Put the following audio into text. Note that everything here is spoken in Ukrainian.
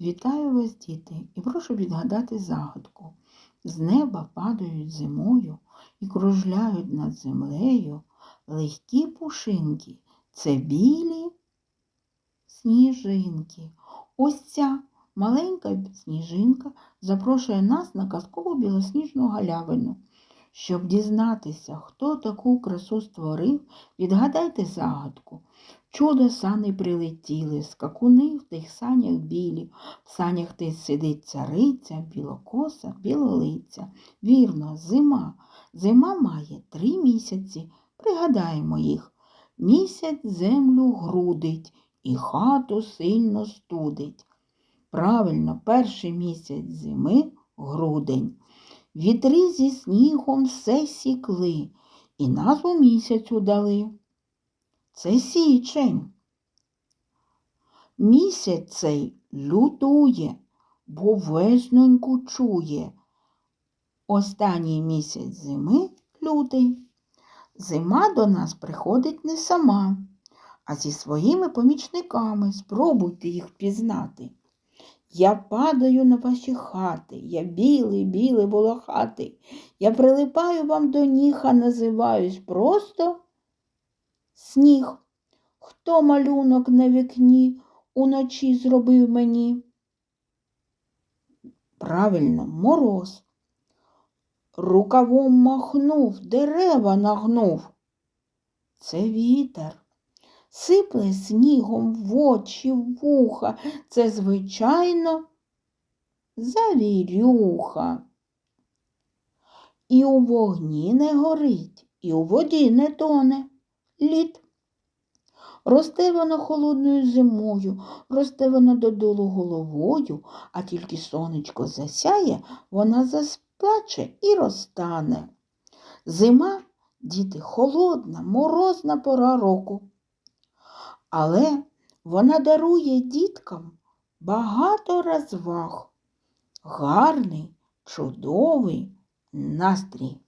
Вітаю вас, діти, і прошу відгадати загадку. З неба падають зимою і кружляють над землею легкі пушинки. Це білі сніжинки. Ось ця маленька сніжинка запрошує нас на казкову білосніжну галявину. Щоб дізнатися, хто таку красу створив, відгадайте загадку. Чудо сани прилетіли, скакуни в тих санях білі, в санях ти сидить цариця, білокоса, білолиця. Вірно, зима. Зима має три місяці. Пригадаємо їх. Місяць землю грудить і хату сильно студить. Правильно, перший місяць зими грудень. Вітри зі снігом все сікли і назву місяцю дали. Це січень. Місяць цей лютує, бо весноньку чує. Останній місяць зими лютий. Зима до нас приходить не сама, а зі своїми помічниками. Спробуйте їх впізнати. Я падаю на ваші хати, я білий, білий волохатий. Я прилипаю вам до ніг, а називаюсь просто сніг. Хто малюнок на вікні уночі зробив мені? Правильно, мороз. Рукавом махнув, дерева нагнув. Це вітер. Сипле снігом в очі, в вуха. Це, звичайно, завірюха. І у вогні не горить, і у воді не тоне лід. Росте воно холодною зимою, росте воно додолу головою, а тільки сонечко засяє, вона засплаче і розтане. Зима, діти, холодна, морозна пора року. Але вона дарує діткам багато розваг, гарний, чудовий настрій.